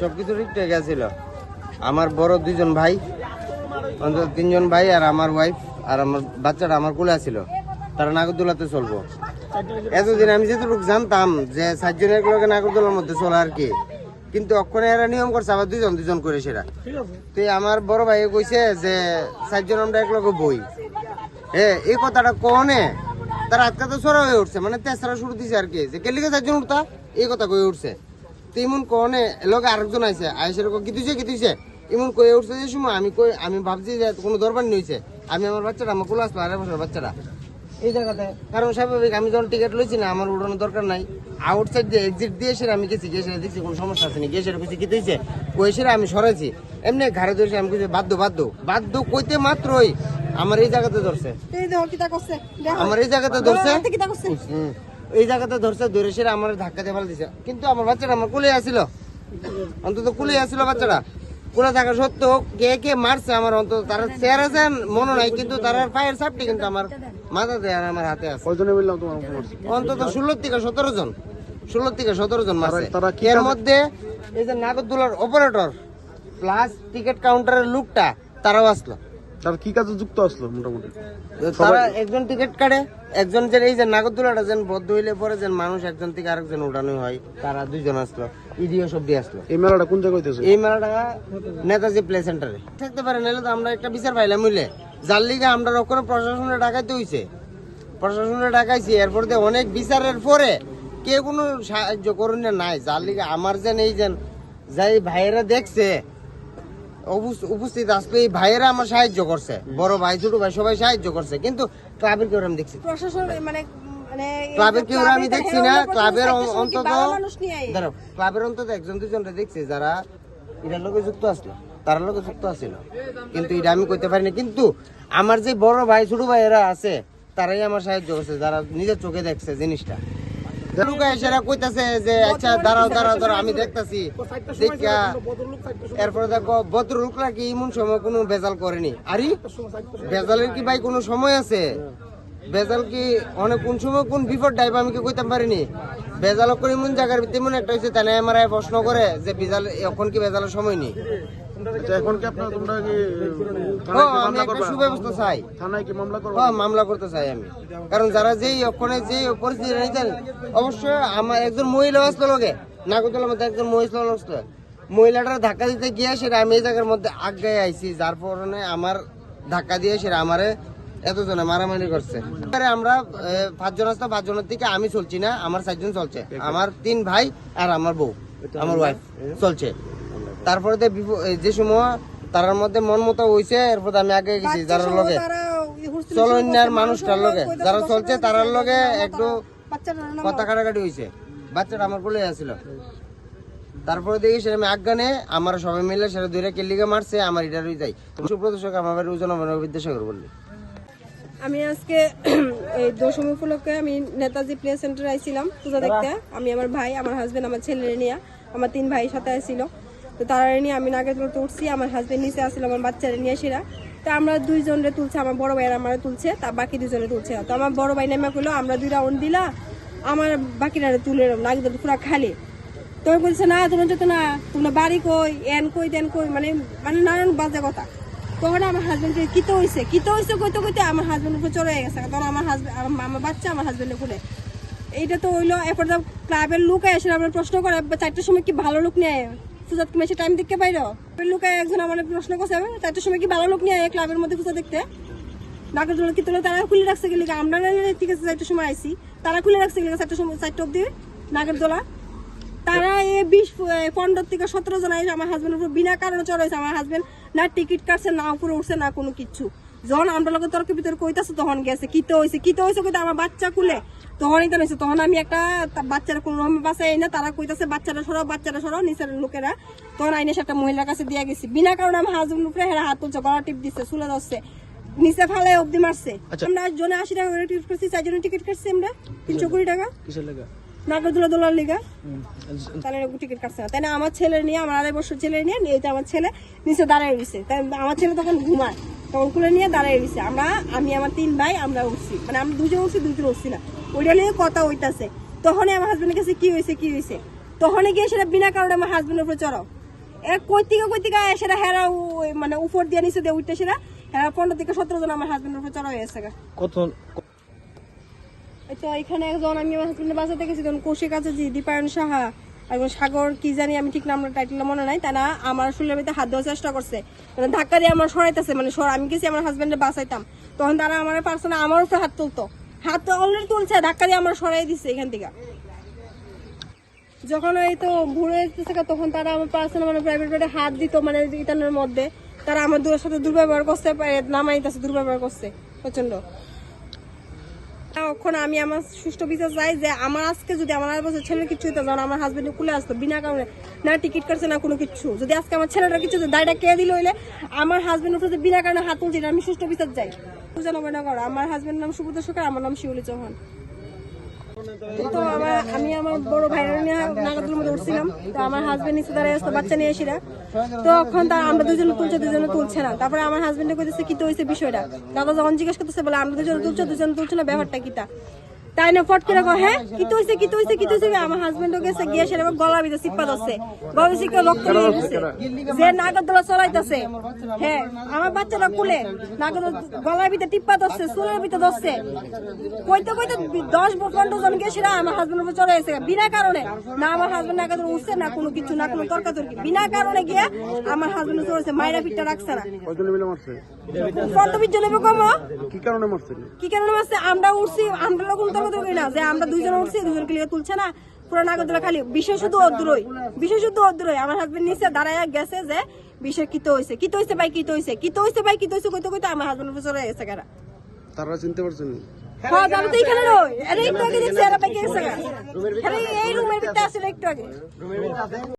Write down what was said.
সবকিছু ঠিকঠাক গেছিল আমার বড় দুজন ভাই, অন্তত তিনজন ভাই আর আমার ওয়াইফ আর আমার বাচ্চাটা আমার কোলে আছিল। তারা নাগরদোলাতে চলবো। এতদিন আমি যেটুকু জানতাম যে সাতজনের লগে নাগরদোলার মধ্যে চলে আর কি। কিন্তু অক্ষণে এরা নিয়ম করছে, আবার দুজন দুজন করে সেটা তো আমার বড় ভাই কইছে যে সাতজন আমরা এক লগে বই। এ, এই কথাটা কনে তার আজকে তো সরা হয়ে উঠছে মানে তেসরা শুরু দিছে আর কি। যে কেলিকে চারজন উঠতা, এই কথা কয়ে উঠছে। তো এমন কনে লগে আরেকজন আইছে আইসে রকম কি তুইছে কি তুইছে এমন কয়ে উঠছে যে সময় আমি কই আমি ভাবছি যে কোনো দরবার নিয়েছে আমি আমার বাচ্চাটা আমার কোলে আসলো আড়াই বছর বাচ্চাটা। এই জায়গাতে কারণ স্বাভাবিক আমি যখন টিকিট লইছি না আমার উড়ানোর দরকার নাই। আউটসাইড দিয়ে এক্সিট দিয়ে সেটা আমি গেছি গিয়ে সেটা দেখছি কোনো সমস্যা আছে না গিয়ে সেটা কইছি কি তুইছে কই সেটা আমি সরাইছি। এমনি ঘাড়ে ধরেছি আমি কইছি বাধ্য বাধ্য। বাধ্য কইতে মাত্রই আমার এই জায়গাতে ধরছে। এই দেখো কিতা করছে দেখো। আমার এই জায়গাতে ধরছে। এই জায়গাতে ধরছে ধরে সেটা আমার ধাক্কা দিয়ে ফেলে দিছে। কিন্তু আমার বাচ্চাটা আমার কুলে আসিল। অন্তত কুলে আসিল বাচ্চাটা। কুলে থাকা সত্ত্বেও কে কে মারছে আমার অন্তত তারা চেয়ার আছে মনে নাই কিন্তু তার পায়ের সাপটি কিন্তু আমার মাথাতে আর আমার হাতে আছে? অন্তত ষোলো থেকে সতেরো জন। ষোলো থেকে সতেরো জন মারছে। এর মধ্যে এই যে নাগরদোলার অপারেটর প্লাস টিকিট কাউন্টারের লুকটা তারাও আসলো। তারা কি কাজে যুক্ত আসলো মোটামুটি? তারা একজন টিকিট কাটে একজন যে এই যে নাগরদোলাটা যেন বদ্ধ হইলে পরে যেন মানুষ একজন থেকে আরেকজন উঠানো হয় তারা দুইজন আসলো ইডিও সব দিয়ে আসলো। এই মেলাটা কোন জায়গায় হইতেছে? এই মেলাটা নেতাজি প্লে সেন্টারে থাকতে পারে নাহলে তো আমরা একটা বিচার পাইলাম বুঝলে? যার লিগে আমরা ওখানে প্রশাসনের ডাকাইতে হইছে। প্রশাসনের ডাকাইছি এরপর দিয়ে অনেক বিচারের পরে কে কোনো সাহায্য করুন নাই। যার লিগে আমার যেন এই যেন যাই ভাইয়েরা দেখছে উপস্থিত আসলে এই ভাইয়েরা আমার সাহায্য করছে। বড় ভাই ছোট ভাই সবাই সাহায্য করছে। কিন্তু ক্লাবের কেউ আমি দেখছি প্রশাসন মানে মানে ক্লাবের কেউ আমি দেখছি না। ক্লাবের অন্তত ভালো মানুষ নিয়ে আয়? দাঁড়াও ক্লাবের অন্তত একজন দুজনটা দেখছি যারা এটার লোকে যুক্ত আসলো। তার লোকে যুক্ত আসছিল কিন্তু এটা আমি কইতে পারিনি। কিন্তু আমার যে বড় ভাই ছোট ভাই এরা আছে তারাই আমার সাহায্য করছে। যারা নিজের চোখে দেখছে জিনিসটা। যে আচ্ছা এমন সময় কোনো বেজাল করেনি? আরে বেজালের কি ভাই কোনো সময় আছে? বেজাল কি অনেক, কোন সময় কোন বিপদ ডাইব, আমি কি পারিনি? বেজাল করে এমন জায়গার ভিতরে এমন একটা হয়েছে তাই আমার প্রশ্ন করে যে বেজাল এখন কি বেজালের সময় নেই? এখন কি আপনার তোমরা কি ও থানায় কি আমি একটা সুব্যবস্থা চাই। থানায় কি মামলা করবা? হ্যাঁ মামলা করতে চাই আমি। কারণ যারা যেই ওখানে যে পরিস্থিতি নিতেন অবশ্যই আমার একজন মহিলা আসলো লোকে নাগরদোলার মধ্যে একজন মহিলা আসলো মহিলাটার ধাক্কা দিতে গিয়ে সেটা আমি এই জায়গার মধ্যে আগায় আইছি। যার কারণে আমার ধাক্কা দিয়ে সেটা আমারে এতজনে মারামারি করছে। আমরা পাঁচজন আসতো পাঁচজনের থেকে আমি চলছি না আমার চারজন চলছে। আমার তিন ভাই আর আমার বউ আমার ওয়াইফ চলছে। তারপরে তো যে সময় তার মধ্যে মন মতো হয়েছে এরপর আমি আগে গেছি যার লগে। তারা হুলস্থুল চলো শুরু ইন্ডিয়ার করছে, মানুষটার লগে। যারা চলছে তারার লগে একটু কথা কাটাকাটি হয়েছে বাচ্চাটা আমার কোলে আসছিল তারপরে দেখি সেটা আমি আজ্ঞানে আমার সবাই মিলে সেটা দুইটা কেলিকে মারছে আমার এটা রয়ে যাই সুপ্রদর্শক আমার ওজন বিদ্যাসাগর বললি। আমি আজকে এই দশমী উপলক্ষে আমি নেতাজি প্লে সেন্টারে আইছিলাম পূজা দেখতে। আমি আমার ভাই আমার হাজবেন্ড আমার ছেলে নিয়ে আমার তিন ভাই সাথে আসছিল তো তারা নিয়ে আমি নাগেরদোলাতে উঠছি আমার হাজবেন্ড নিচে আসছিল, আমার বাচ্চারা নিয়ে সেরা তো আমরা দুইজনে তুলছে, আমার বড় ভাইয়ের আমার তুলছে, তা বাকি দুজনে তুলছে তো আমার বড় ভাই নেমে করল আমরা দুই রাউন্ড দিলা, আমার বাকিরা তুলে নাগের পুরো খালি। তো বলছে, না, তোমরা যেত না, তোমরা বাড়ি কই, এন কই দেন কই মানে মানে নানান বাজে কথা। তখন আমার হাজবেন্ড কিতো হইছে কিতো হইছে কইতে কইতে আমার হাজবেন্ড উপরে চড়ে গেছে। তখন আমার হাজবেন্ড আমার বাচ্চা আমার হাজবেন্ডের কোলে। এইটা তো হইল, এরপর ক্লাবের লোক এসে আমরা প্রশ্ন করে "বা চারটার সময় কি ভালো লোক নিয়ে? পূজাত তুমি এসে টাইম দেখতে পাইরো। লোক একজন আমার প্রশ্ন করছে চারটার সময় কি ভালো লোক নিয়ে ক্লাবের মধ্যে পূজা দেখতে? নাগরদোলা কি তোলা তারা খুলে রাখছে গেলে আমরা ঠিক আছে, চারটার সময় আইসি তারা খুলে রাখছে গেলে চারটার সময় চারটা অব্দি নাগরদোলা তারা এই বিশ পনেরো থেকে সতেরো জন আমার হাজবেন্ড উপর বিনা কারণে চড়াইছে। আমার হাজবেন্ড না টিকিট কাটছে, না উপরে উঠছে, না কোনো কিচ্ছু যখন আমরা লোকের তর্কের ভিতরে কইতাছে তখন গেছে কিতে হয়েছে কিতে হয়েছে কইতে আমার বাচ্চা কুলে। তখনই তো হয়েছে তখন আমি একটা বাচ্চারা কোনো রকম বাসায় না তারা কইতাছে বাচ্চারা সরাও বাচ্চারা সরাও নিচের লোকেরা। তখন আইনে একটা মহিলার কাছে দিয়ে গেছি। বিনা কারণে আমার হাজবেন্ড উপরে হেরা হাত তুলছে গলা টিপ দিচ্ছে চুলে ধরছে নিচে ফালে অব্দি মারছে। আমরা জনে আশি টাকা করে টিকিট করছি চারজনের টিকিট কাটছি আমরা তিনশো কুড়ি টাকা। নাগরদোলা দোলার লিগা। তাহলে টিকিট কাটছে না। তাই না আমার ছেলে নিয়ে আমার আড়াই বছর ছেলে নিয়ে আমার ছেলে নিচে দাঁড়ায় রয়েছে তাই আমার ছেলে তখন ঘুমায়। তখন খুলে নিয়ে দাঁড়ায় রয়েছে। আমরা আমি আমার তিন ভাই আমরা উঠছি। মানে আমরা দুজন উঠছি দুজন উঠছি না। ওইটা নিয়ে কথা হইতাছে। তখনই আমার হাজবেন্ডের কাছে কি হয়েছে কি হয়েছে তখনই গিয়ে সেটা বিনা কারণে আমার হাজবেন্ডের উপরে চড়াও। এ কই থেকে কই থেকে আয় সেটা হেরা মানে উপর দিয়ে নিচে দিয়ে উঠতে সেটা হেরা পনেরো থেকে সতেরো জন আমার হাজবেন্ডের উপর চড়া হয়েছে গা। কত তো এখানে একজন আমি আমার হাজবেন্ডের বাসাতে গেছি তখন কৌশিক আছে জি দীপায়ন সাহা। একজন সাগর, কি জানি আমি ঠিক নামটা টাইটেল মনে নাই, তারা আমার শুলের ভিতরে হাত দেওয়ার চেষ্টা করছে। মানে ধাক্কা দিয়ে আমার সরাইতেছে মানে সর আমি গেছি আমার হাজবেন্ডের বাসাইতাম তখন তারা আমার পার্সোনা আমার উপরে হাত তুলতো। হাত তো অলরেডি তুলছে, ধাক্কা দিয়ে আমার সরাই দিচ্ছে এখান থেকে। যখন এই তো ঘুরে যেতেছে তখন তারা আমার পার্সোনাল মানে প্রাইভেট বেডে হাত দিত মানে ইতানের মধ্যে। তারা আমার দুয়ের সাথে দুর্ব্যবহার করছে নামাইতেছে, দুর্ব্যবহার করছে প্রচণ্ড তখন আমি আমার সুষ্ঠু বিচার চাই যে আমার আজকে যদি আমার আর বছর ছেলের কিছু হতো যখন আমার হাজবেন্ড কুলে আসতো, বিনা কারণে না টিকিট কাটছে না কোনো কিছু। যদি আজকে আমার ছেলেটা কিছু দায়টা কে দিল হইলে? আমার হাজবেন্ড যে বিনা কারণে হাত তুলছে আমি সুষ্ঠু বিচার যাই পূজা নবনগর আমার হাজবেন্ড নাম সুব্রত সরকার, আমার নাম শিউলি চৌহান। তো আমার, আমি আমার বড় ভাইয়ের নিয়ে নাগাদুর মধ্যে উঠছিলাম। তো আমার হাজবেন্ড নিচে দাঁড়িয়ে আসতো বাচ্চা নিয়ে এসিরা তখন তা আমরা দুজনে তুলছে দুজনে তুলছে না। তারপরে আমার হাজবেন্ডে কইতেছে, কি তো হয়েছে বিষয়টা? দাদা যখন জিজ্ঞেস করতেছে, বলে, আমরা দুজনে তুলছে দুজনে তুলছে না, ব্যাপারটা কিটা তাই না ফট করে কয়, হ্যাঁ কি কি কি আমার হাজবেন্ডও গেছে গিয়ে সেটা ভিতরে রক্ত বেরিয়ে গেছে যে নাগরদোলা চলাইতেছে হ্যাঁ আমার বাচ্চাটা কুলে গলার ভিতরে টিপ্পা ধরছে চুলের ভিতরে ধরছে। কইতে কইতে দশ পনেরো জন গেছিল আমার হাজবেন্ড উপর চলে গেছে। বিনা কারণে। না আমার হাজবেন্ড নাগাদ উঠছে না কোনো কিছু না কোনো তর্কাতর্কি। বিনা কারণে গিয়ে আমার হাজবেন্ড চলেছে মায়েরা পিঠটা রাখছে না। জন এবার কম কি কারণে মারছে? কি কারণে মারছে? আমরা উঠছি আমরা লোক তর্কাতর্কি না যে আমরা দুইজন উঠছি দুজন ক্লিয়ার তুলছে না। পুরো নাগরদোলা খালি বিশেষ শুধু অদ্রই বিশেষ শুধু অদ্রই। আমার হাজবেন্ড নিচে দাঁড়ায় গেছে যে বিশেষ কিত হয়েছে কিত হয়েছে ভাই কিত হয়েছে কিত হয়েছে ভাই কিত হয়েছে কইতে কইতে আমার হাজবেন্ড উপর চলে গেছে কারা তারা চিনতে পারছেন হ্যাঁ আমি তো এখানে রই আরে একটু আগে দেখছি এরা পাইকে গেছে আরে এই রুমের ভিতরে আসলে একটু আগে।